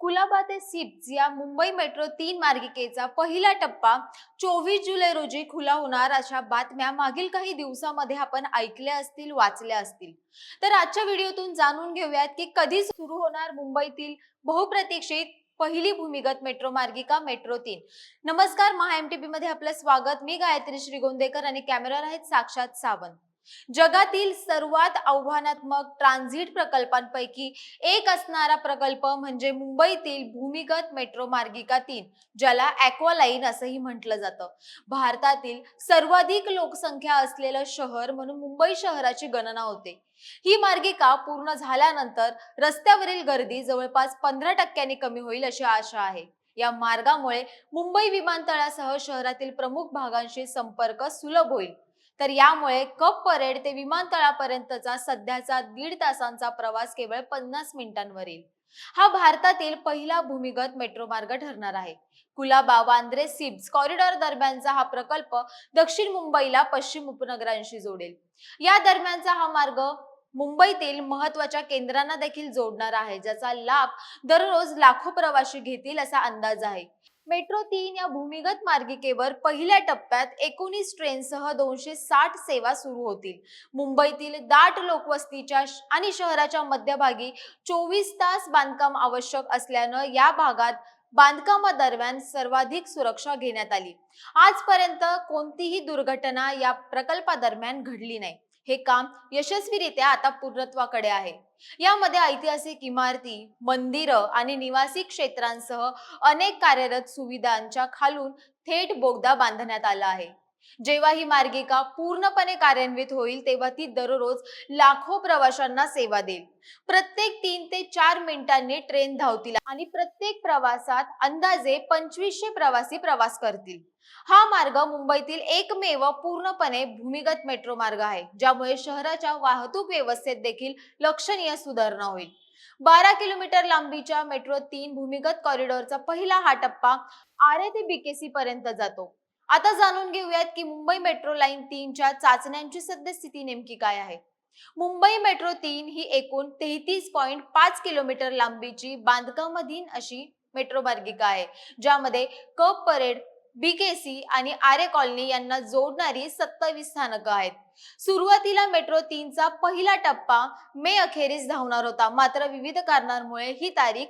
कुलाबा ते सिप्स या मुंबई मेट्रो तीन मार्गिकेचा पहिला टप्पा चोवीस जुलै रोजी खुला होणार. अशा बातम्या मागील काही दिवसामध्ये आपण ऐकल्या असतील वाचल्या असतील. तर आजच्या व्हिडिओतून जाणून घेऊयात की कधी सुरू होणार मुंबईतील बहुप्रतीक्षित पहिली भूमिगत मेट्रो मार्गिका मेट्रो तीन. नमस्कार महा एम एमटीपी मध्ये आपलं स्वागत. मी गायत्री श्रीगोंदेकर आणि कॅमेरा आहेत साक्षात सावंत. जगातील सर्वात आव्हानात्मक ट्रान्झिट प्रकल्पांपैकी एक असणारा प्रकल्प म्हणजे मुंबईतील भूमिगत मेट्रो मार्गिका तीन ज्याला ॲक्वालाईन असंही म्हटलं जातं. भारतातील सर्वाधिक लोकसंख्या असलेलं शहर म्हणून मुंबई शहराची गणना होते. ही मार्गिका पूर्ण झाल्यानंतर रस्त्यावरील गर्दी जवळपास पंधरा टक्क्यांनी कमी होईल अशी आशा आहे. या मार्गामुळे मुंबई विमानतळासह शहरातील प्रमुख भागांशी संपर्क सुलभ होईल. तर यामुळे कप परेड ते विमानतळापर्यंतचा सध्याचा दीड तासांचा प्रवास केवळ पन्नास मिनिटांवर येईल हा भारतातील पहिला भूमिगत मेट्रो मार्ग ठरणार आहे. कुलाबा वांद्रे सिप्स कॉरिडॉर दरम्यानचा हा प्रकल्प दक्षिण मुंबईला पश्चिम उपनगरांशी जोडेल. या दरम्यानचा हा मार्ग मुंबईतील महत्त्वाच्या केंद्रांना देखील जोडणार आहे ज्याचा लाभ दररोज लाखो प्रवासी घेतील असा अंदाज आहे. मेट्रो तीन या भूमिगत मार्गिकेवर पहिल्या टप्प्यात एकोणीस ट्रेनसह दोनशे साठ सेवा सुरू होतील. मुंबईतील दाट लोकवस्तीच्या आणि शहराच्या मध्यभागी चोवीस तास बांधकाम आवश्यक असल्यानं या भागात बांधकामादरम्यान सर्वाधिक सुरक्षा घेण्यात आली. आजपर्यंत कोणतीही दुर्घटना या प्रकल्पादरम्यान घडली नाही. हे काम यशस्वीरित्या आता पूर्णत्वाकडे आहे. यामध्ये ऐतिहासिक इमारती मंदिरं आणि निवासी क्षेत्रांसह अनेक कार्यरत सुविधांच्या खालून थेट बोगदा बांधण्यात आला आहे. जेव्हा ही मार्गिका पूर्णपणे कार्यान्वित होईल तेव्हा ती दररोज लाखो प्रवाशांना सेवा देईल. प्रत्येक तीन ते चार मिनिटांनी ट्रेन धावतील आणि प्रत्येक प्रवासात अंदाजे पंचवीसशे प्रवासी प्रवास करतील. हा मार्ग मुंबईतील एकमेव पूर्णपणे भूमिगत मेट्रो मार्ग आहे ज्यामुळे शहराच्या वाहतूक व्यवस्थेत देखील लक्षणीय सुधारणा होईल. बारा किलोमीटर लांबीच्या मेट्रो तीन भूमिगत कॉरिडॉरचा पहिला हा टप्पा आरे ते बीकेसी पर्यंत जातो. आता जाणून घेऊयात की मुंबई मेट्रो लाईन तीनच्या चाचण्यांची सद्यस्थिती नेमकी काय आहे. मुंबई मेट्रो तीन ही एकूण तेहतीस पॉईंट पाच किलोमीटर लांबीची बांधकामाधीन अशी मेट्रो मार्गिका आहे ज्यामध्ये कप परेड बीकेसी आणि आरे कॉलनी यांना जोडणारी सत्तावीस स्थानकं आहेत. सुरुवातीला मेट्रो तीनचा पहिला टप्पा मे अखेरीस धावणार होता मात्र विविध कारणांमुळे ही तारीख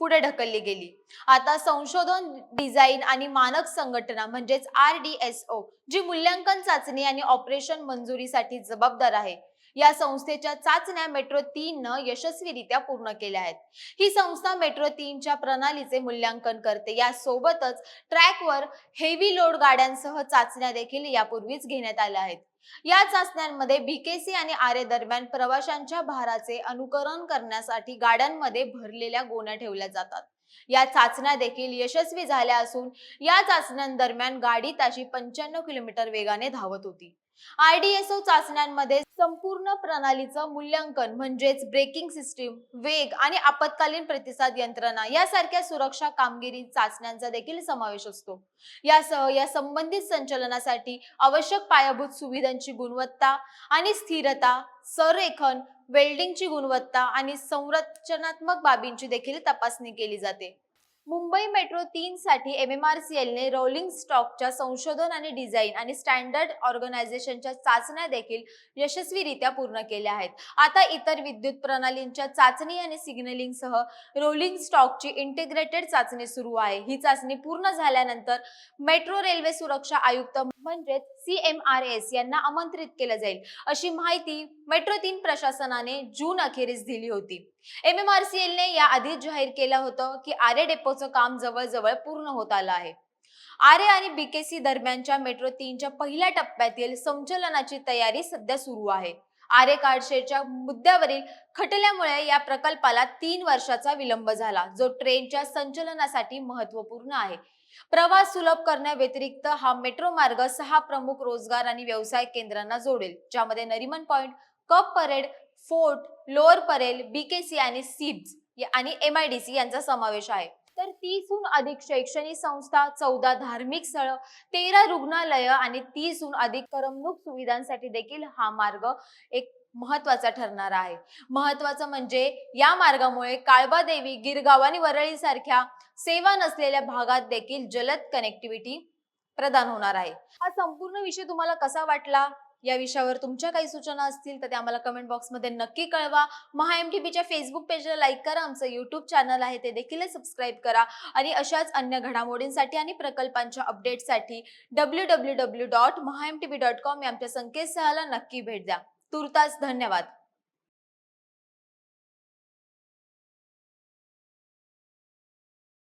पुढे ढकलली गेली. आता संशोधन डिझाईन आणि मानक संघटना म्हणजेच R D S O G मूल्यांकन चाचणी आणि ऑपरेशन मंजुरीसाठी जबाबदार आहे. या संस्थेच्या चाचण्या मेट्रो तीन न यशस्वीरित्या पूर्ण केल्या आहेत. ही संस्था मेट्रो तीनच्या प्रणालीचे मूल्यांकन करते. यासोबतच ट्रॅकवर हेवी लोड गाड्यांसह चाचण्या देखील यापूर्वीच घेण्यात आल्या आहेत. या चाचण्यांमध्ये बीकेसी आणि आरे दरम्यान प्रवाशांच्या भाराचे अनुकरण करण्यासाठी गाड्यांमध्ये भरलेल्या गोण्या ठेवल्या जातात. या चाचण्या देखील यशस्वी झाल्या असून या चाचण्यांदरम्यान गाडी ताशी पंच्याण्णव किलोमीटर वेगाने धावत होती. आरडीएसओ चाचण्यांमध्ये संपूर्ण प्रणालीचं मूल्यांकन म्हणजेच ब्रेकिंग सिस्टीम वेग आणि आपत्कालीन प्रतिसाद यंत्रणा यासारख्या सुरक्षा कामगिरी चाचण्यांचा देखील समावेश असतो. यासह या संबंधित संचलनासाठी आवश्यक पायाभूत सुविधांची गुणवत्ता आणि स्थिरता संरेखन वेल्डिंगची गुणवत्ता आणि संरचनात्मक बाबींची देखील तपासणी केली जाते. मुंबई मेट्रो तीन साठी एम एम आर सी एलने रोलिंग स्टॉकच्या संशोधन आणि डिझाईन आणि स्टँडर्ड ऑर्गनायझेशनच्या चाचण्या देखील यशस्वीरित्या पूर्ण केल्या आहेत. आता इतर विद्युत प्रणालींच्या चाचणी आणि सिग्नलिंगसह रोलिंग स्टॉकची इंटिग्रेटेड चाचणी सुरू आहे. ही चाचणी पूर्ण झाल्यानंतर मेट्रो रेल्वे सुरक्षा आयुक्त म्हणजेच सी एम आर एस यांना आमंत्रित केलं जाईल. अशी माहिती मेट्रो तीन प्रशासनाने जून अखेरीस दिली होती. एम एम आर सी एलने याआधीच जाहीर केलं होतं की आरे डेपोचं काम जवळजवळ पूर्ण होत आलं आहे. आरे आणि बीकेसी दरम्यानच्या मेट्रो तीनच्या पहिल्या टप्प्यातील संचलनाची तयारी सध्या सुरू आहे. आरे कार्डशेडच्या मुद्द्यावरील खटल्यामुळे या प्रकल्पाला तीन वर्षाचा विलंब झाला. जो ट्रेनच्या संचलनासाठी महत्त्वपूर्ण आहे. प्रवास सुलभ करण्याव्यतिरिक्त हा मेट्रो मार्ग सहा प्रमुख रोजगार आणि व्यवसाय केंद्रांना जोडेल. ज्यामध्ये Nariman Point Cuffe Parade Fort Lower Parel BKC आणि सीब्स आणि एम आय डी सी यांचा समावेश आहे. तर तीसहून अधिक शैक्षणिक संस्था चौदा धार्मिक स्थळं तेरा रुग्णालय आणि तीसहून अधिक करमणूक सुविधांसाठी देखील हा मार्ग एक महत्त्वाचा ठरणार आहे. महत्वाचं म्हणजे या मार्गामुळे काळबादेवी गिरगाव आणि वरळी सारख्या सेवा नसलेल्या भागात देखील जलद कनेक्टिव्हिटी प्रदान होणार आहे. हा संपूर्ण विषय तुम्हाला कसा वाटला? या विषयावर तुमच्या काही सूचना असतील तर त्या आम्हाला कमेंट बॉक्समध्ये नक्की कळवा. महा एम टी बीच्या फेसबुक पेजला लाईक करा. आमचं युट्यूब चॅनल आहे ते देखील सबस्क्राईब करा. आणि अशाच अन्य घडामोडींसाठी आणि प्रकल्पांच्या अपडेटसाठी W W W dot Maha M T B dot com या आमच्या संकेतस्थळाला नक्की भेट द्या. तुर्तास धन्यवाद.